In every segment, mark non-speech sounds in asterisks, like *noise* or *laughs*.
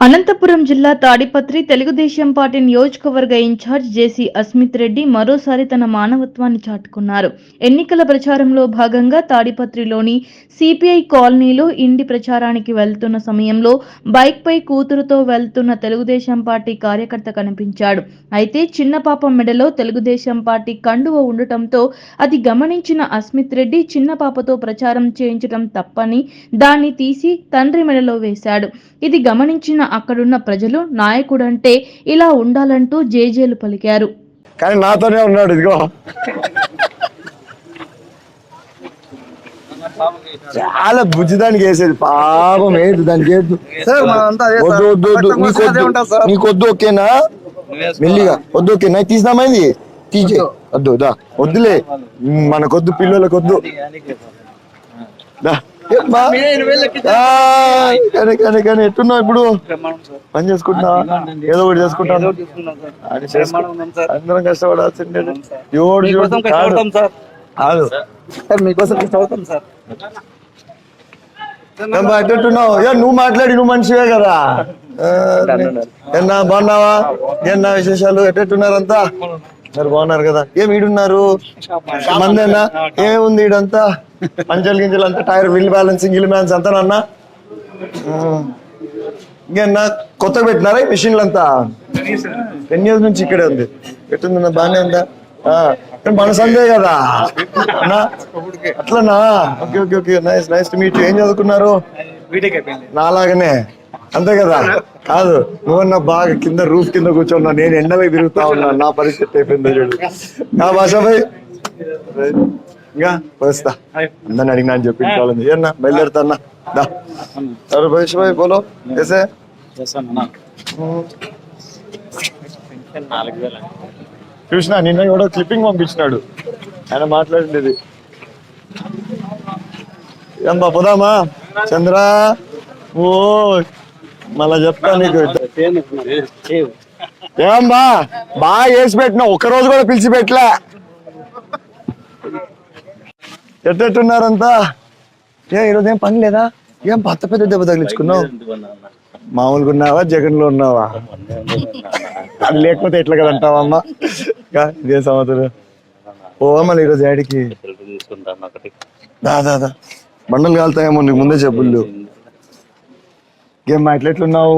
అనంతపురం జిల్లా తాడిపత్రి తెలుగుదేశం పార్టీ నియోజకవర్గ in charge JC Asmith Reddy మరోసారి తన మానవత్వాన్ని చాటుకున్నారు. ఎన్నికల ప్రచారంలో భాగంగా తాడిపత్రిలోని సిపిఐ కాలనీలో ఇండి ప్రచారానికి వెళ్తున్న సమయంలో బైక్పై కూతురుతో వెళ్తున్న తెలుగుదేశం పార్టీ కార్యకర్త కనిపించాడు. అయితే చిన్న పాప మెడలో తెలుగుదేశం పార్టీ కండువ ఉండటంతో అది గమనించిన అస్మిత్ రెడ్డి చిన్న పాపతో ప్రచారం చేయించడం తప్పని దాన్ని తీసి తండ్రి మెడలో వేశాడు. ఇది గమనించిన అక్కడున్న ప్రజలు నాయకుడంటే ఇలా ఉండాలంటూ జేజేలు పలికారు. కానీ నాతోనే ఉన్నాడు ఇదిగో. చాలా బుజ్జిదానికి వేసేది పాపం ఏంటి దానికి వద్దు సార్. వద్దు వద్దు పక్కన నీకు అదే ఉంటా వద్దు సార్. నీకు వద్దు ఓకేనా? మెల్లిగా వద్దు ఓకేనా? తీసినామైంది? తీజే వద్దు. దా వద్దులే. మనకొద్దు పిల్లలకు వద్దు దా. కానీ కానీ కానీ ఎట్టున్నావు ఇప్పుడు? పని చేసుకుంటున్నా? ఏదో ఒకటి చేసుకుంటాను. అది చేసుకో. అందరం కష్టపడాల్సిందే ఎవడు మీకోసం కష్టపడతాం సార్. కాదు సార్ మీకోసం కష్టపడతాం సార్. ఏమ్మా, ఎట్టున్నావు ఏ నువ్వు మాట్లాడి నువ్వు మనిషివే కదా. ఎన్నా బాగున్నావా? ఎన్నా విశేషాలు? ఎట్టెట్టున్నారంతా మరి బాగున్నారు కదా. ఏం ఈడున్నారు? మందేనా? ఏముంది ఈడంతా? పంచలు గింజలు అంతా టైర్ విల్ బ్యాలెన్సింగ్ గిల్ బ్యాలెన్స్ అంతా నాన్న. ఇంకేనా కొత్తగా పెట్టినారా ఈ మిషన్లు అంతా టెన్ ఇయర్స్ నుంచి ఇక్కడే ఉంది? ఎట్టుందన్నా బాగానే ఉందా? మన సందే కదా. అన్నా? అట్లనా? Okay okay okay. Nice nice meet ఏం చదువుకున్నారు? నాలాగనే. అంతే కదా? కాదు నువ్వన్నా బాగా కింద రూఫ్ కింద కూర్చున్నా నేను ఎండలో తిరుగుతా ఉన్నా నా పరిస్థితి అయిపోయిందో చూడు. నా భాష పోయి ఇంకా వస్తా. అందరిని అడిగినా అని చెప్పి ఏనా బయలుదేరుతా అన్న దా. సరే భాష భాయ్ బోలో కేసే చూసినా నిన్న కూడా క్లిప్పింగ్ పంపించినాడు. ఆయన మాట్లాడింది ఏం బా పోదామా? చంద్ర. ఓ మళ్ళా చెప్తా నీకు *laughs* ఏం బా? బాగా వేసి పెట్టినా ఒక్క రోజు కూడా పిలిచి పెట్టలే. ఎట్టెట్టున్నారంతా? ఏ ఈరోజు ఏం పని లేదా? ఏం పత్త పెద్ద దెబ్బ తగిలించుకున్నావు? మామూలుగా ఉన్నావా? జగన్లో ఉన్నావా? అది లేకపోతే ఎట్లా కదా అంటావమ్మా? ఇంకా ఇదే సంవత్సరం ఓ మళ్ళీ ఈరోజు యాడికి దా దా దా. బండలు కాలుతాయేమో నీకు ముందే చెప్పులు ఏం మా ఎట్లా ఎట్లున్నావు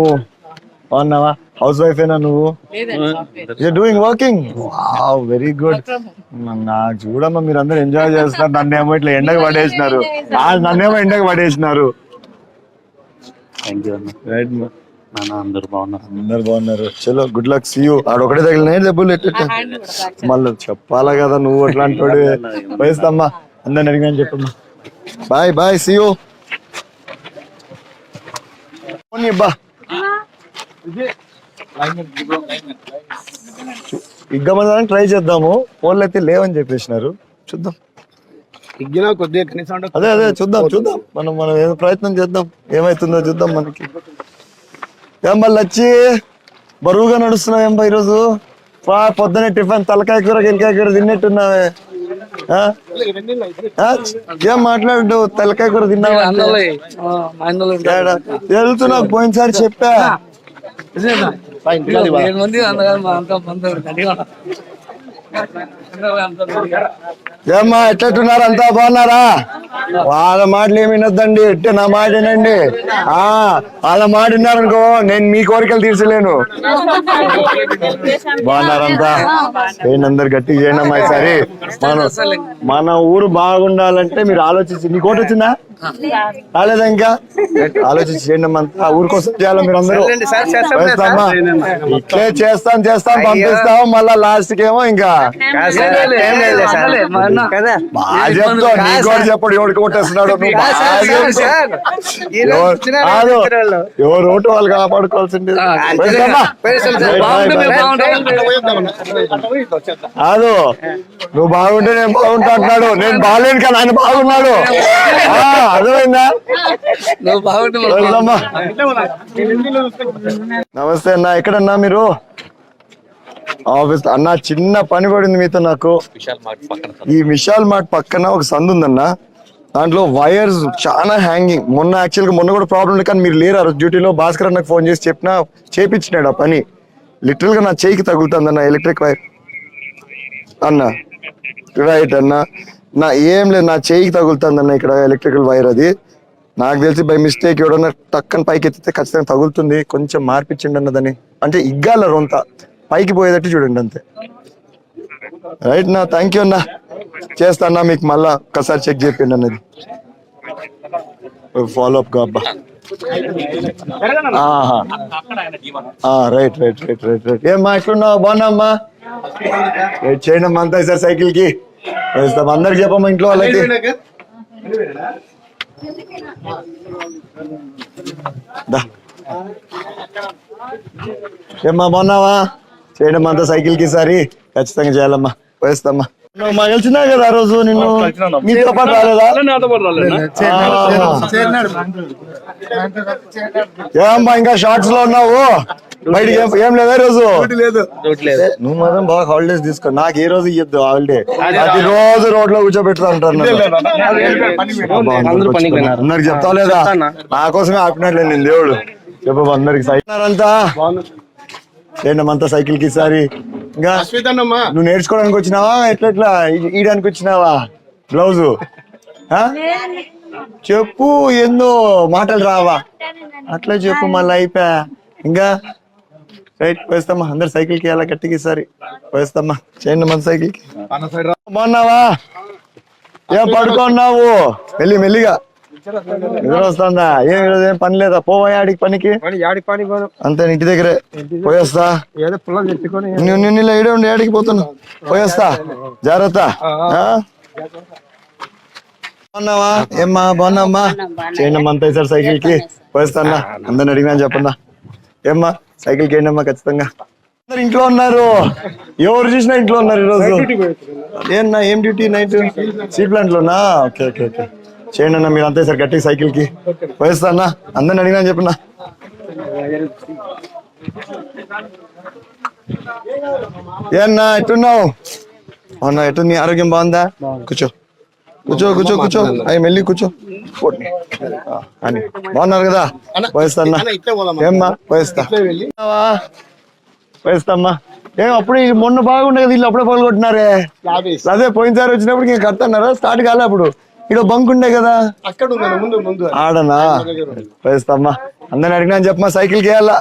బాగున్నావా హౌస్ వైఫ్ ఏనా నువ్వు? You're doing working wow very good నాకు చూడమ్మా మీరు అందరు ఎంజాయ్ చేస్తున్నారు నన్నేమో ఇట్లా ఎండకు *laughs* పడేసినారు. *laughs* నన్నేమో ఎండకు పడేసినారు. థ్యాంక్ యూ రైట్ అందరు బాగున్నారు. అందరు బాగున్నారు. చలో గుడ్ లక్ సీ యూ ఆడొకటే తగిలినాయి? దెబ్బలు ఎట్ట మళ్ళీ చెప్పాలా కదా నువ్వు అట్లాంటి *laughs* వయస్తమ్మా అందరిని అడిగినా చెప్పమ్మా. Bye bye see you phone ఇబ్బా ఇగ్గమని ట్రై చేద్దాము. ఫోన్లు అయితే లేవని చెప్పేసినారు. చూద్దాం. ఇగ్గినా కొద్దిగా కనీసం అదే అదే చూద్దాం చూద్దాం. మనం మనం ఏదో ప్రయత్నం చేద్దాం. ఏమైతుందో చూద్దాం మనకి. ఏం వచ్చి బరువుగా నడుస్తున్నావు ఏం బా ఈరోజు పొద్దునే టిఫిన్ తలకాయ కూర గిలకాయ కూర తిన్నట్టున్నావే? ఏం మాట్లాడు తలకాయ కూర తిన్నావా అంటే? తెలుసు నాకు పోయినసారి చెప్పా. ఏమ్మా ఎట్లట్టున్నారు అంతా బాగున్నారా? వాళ్ళ మాటలు ఏమి వినొద్దండి. ఎట్టే నా మాట వినండి. ఆ వాళ్ళ మాట విన్నారనుకో నేను మీ కోరికలు తీర్చలేను. బాగున్నారంతా ఏంటి అందరు గట్టిగా చేయండి అమ్మా ఈసారి? మన మన ఊరు బాగుండాలంటే మీరు ఆలోచించి నీ కోట వచ్చిందా? రాలేదా ఇంకా? ఆలోచించి చేయండి అమ్మా. అంతా ఊరి కోసం చేయాలి మీరు అందరూ చేస్తామా? ఇట్లే చేస్తాం చేస్తాం పంపిస్తాం మళ్ళా లాస్ట్కి ఏమో ఇంకా బాగా చెప్తావు నీ కూడా చెప్పడు ఎవరికి కొట్టేస్తున్నాడు. ఎవరు- కాదు. ఓటు వాళ్ళు కాపాడుకోవాల్సింది? కాదు నువ్వు బాగుంటే నేను బాగుంటా అంటున్నాడు. నేను బాగాలేను కానీ ఆయన బాగున్నాడు. అర్థమైందా? పోయిస్తామా? నమస్తే అన్న ఎక్కడన్నా మీరు? ఆఫీస్ అన్న చిన్న పని పడింది మీతో నాకు. ఈ విశాల్ మార్ట్ పక్కన ఒక సందు ఉందన్న. దాంట్లో వైర్స్ చాలా హ్యాంగింగ్. మొన్న యాక్చువల్గా మొన్న కూడా ప్రాబ్లం లేదు కానీ మీరు లేరు? డ్యూటీలో భాస్కర్ అన్నకు ఫోన్ చేసి చెప్పినా చేపించినాడు ఆ పని. లిటరల్గా నా చేయికి తగులుతుంది అన్న ఎలక్ట్రిక్ వైర్ అన్న. రైట్ అన్న. నా ఏం లేదు నా చేయికి తగులుతుంది అన్న ఇక్కడ ఎలక్ట్రికల్ వైర్ అది. నాకు తెలిసి బై మిస్టేక్ ఎవడన్నా టక్కన పైకి ఎత్తితే ఖచ్చితంగా తగులుతుంది కొంచెం మార్పిచ్చిండి అన్నదని అంటే ఇగ్గాల రొంత పైకి పోయేటట్టు చూడండి అంతే. రైట్ నా థ్యాంక్ యూ అన్న. చేస్తా అన్న మీకు మళ్ళా ఒకసారి చెక్ చేయండి అన్నది. ఫాలో అప్గా అబ్బా. Right right right right right ఏమ్మా ఎట్లున్నావు? బాగున్నామ్మా రైట్ చేయండి అంతా సార్ సైకిల్కి. వేస్తాం. అందరికి చెప్పమ్మా ఇంట్లో వాళ్ళకి. ఏమ్మా బాగున్నావా? చేయండి అంతా సైకిల్కి సారి ఖచ్చితంగా చేయాలమ్మా. వేస్తామ్మా నువ్వు మా గెలిచినా కదా ఆ రోజు నిన్ను మీతో పాటు రాలేదా? ఏమ్మా ఇంకా షార్ట్స్లో ఉన్నావు? బయటికి ఏం- ఏం లేదా ఈ రోజు? లేదు. నువ్వు మాత్రం బాగా హాలిడేస్ తీసుకో. నాకు ఏ రోజు ఇయ్యద్దు హాలిడే ప్రతి రోజు రోడ్లో కూర్చోబెడతా ఉంటారు నన్ను. అబ్బా, అందరికి చెప్తావు లేదా? నా కోసమే ఆపినట్లే నేను దేవుడు. చెప్పు అందరికి సైకిల్ అంతా అంతా సైకిల్కి ఈసారి? నువ్వు నేర్చుకోవడానికి వచ్చినావా? ఎట్లా ఎట్లా? ఈ- ఈయడానికి వచ్చినావా? బ్లౌజు? ఆ? చెప్పు ఏందో మాటలు రావా. అట్లా చెప్పు మళ్ళీ అయిపోయా ఇంకా? రైట్ వేస్తామా అందరు సైకిల్కి అలా గట్టిగా ఈసారి వేస్తామా చేయండి మన సైకిల్కి. అన్న సైడ్ రా. బాగున్నావా? ఏం పడుకున్నావు? మెల్లి మెల్లిగా. వస్తుందా? ఏం ఈరోజు ఏం పని లేదా? పోవా ఆడికి పనికి? అంతే ఇంటి దగ్గరే. పోయేస్తా. నువ్వు నిన్ను ఈడే ఉండి ఏడికి పోతున్నా. పోయేస్తా. జాగ్రత్త? బాగున్నావా? ఏమ్మా బాగున్నామ్మా చేయండి అమ్మా అంతా సార్ సైకిల్కి పోయేస్తానా అందరిని అడిగినా చెప్పన్నా. ఏమ్మా సైకిల్కి అమ్మా ఖచ్చితంగా? అందరు ఇంట్లో ఉన్నారు. ఎవరు చూసినా ఇంట్లో ఉన్నారు ఈరోజు. ఏమన్నా ఏం డ్యూటీ నైట్? సీ ప్లాంట్ లోనా ఓకే ఓకే ఓకే. చేయండి అన్న మీరు అంతే సార్ గట్టి సైకిల్కి పోయేస్తానా అందరిని అడిగినా చెప్పన్నా. ఏమన్నా ఎట్టున్నావు? అవునా ఎటు నీ ఆరోగ్యం బాగుందా? కూర్చో. కూర్చో కూర్చో కూర్చో. అయ్యి మెల్లి కూర్చో. అని. బాగున్నారు కదా? అన్న పోదాం ఏమ్మా పోయిస్తా వెళ్ళి. పోయిస్తామ్మా ఏం అప్పుడు మొన్న బాగుండే కదా ఇల్లు అప్పుడే పగలు కొట్టినారే యాభేసి అదే పోయినసారి వచ్చినప్పుడు ఇంకా కడుతున్నారా స్టార్ట్ కాలే అప్పుడు. ఇక్కడ బంక్ ఉండే కదా. అక్కడ ఉన్నాను ముందు ముందు. ఆడనా? పోయిస్తామ్మా అందరిని అడిగినా చెప్పమ్మా సైకిల్ వెళ్ళాలా?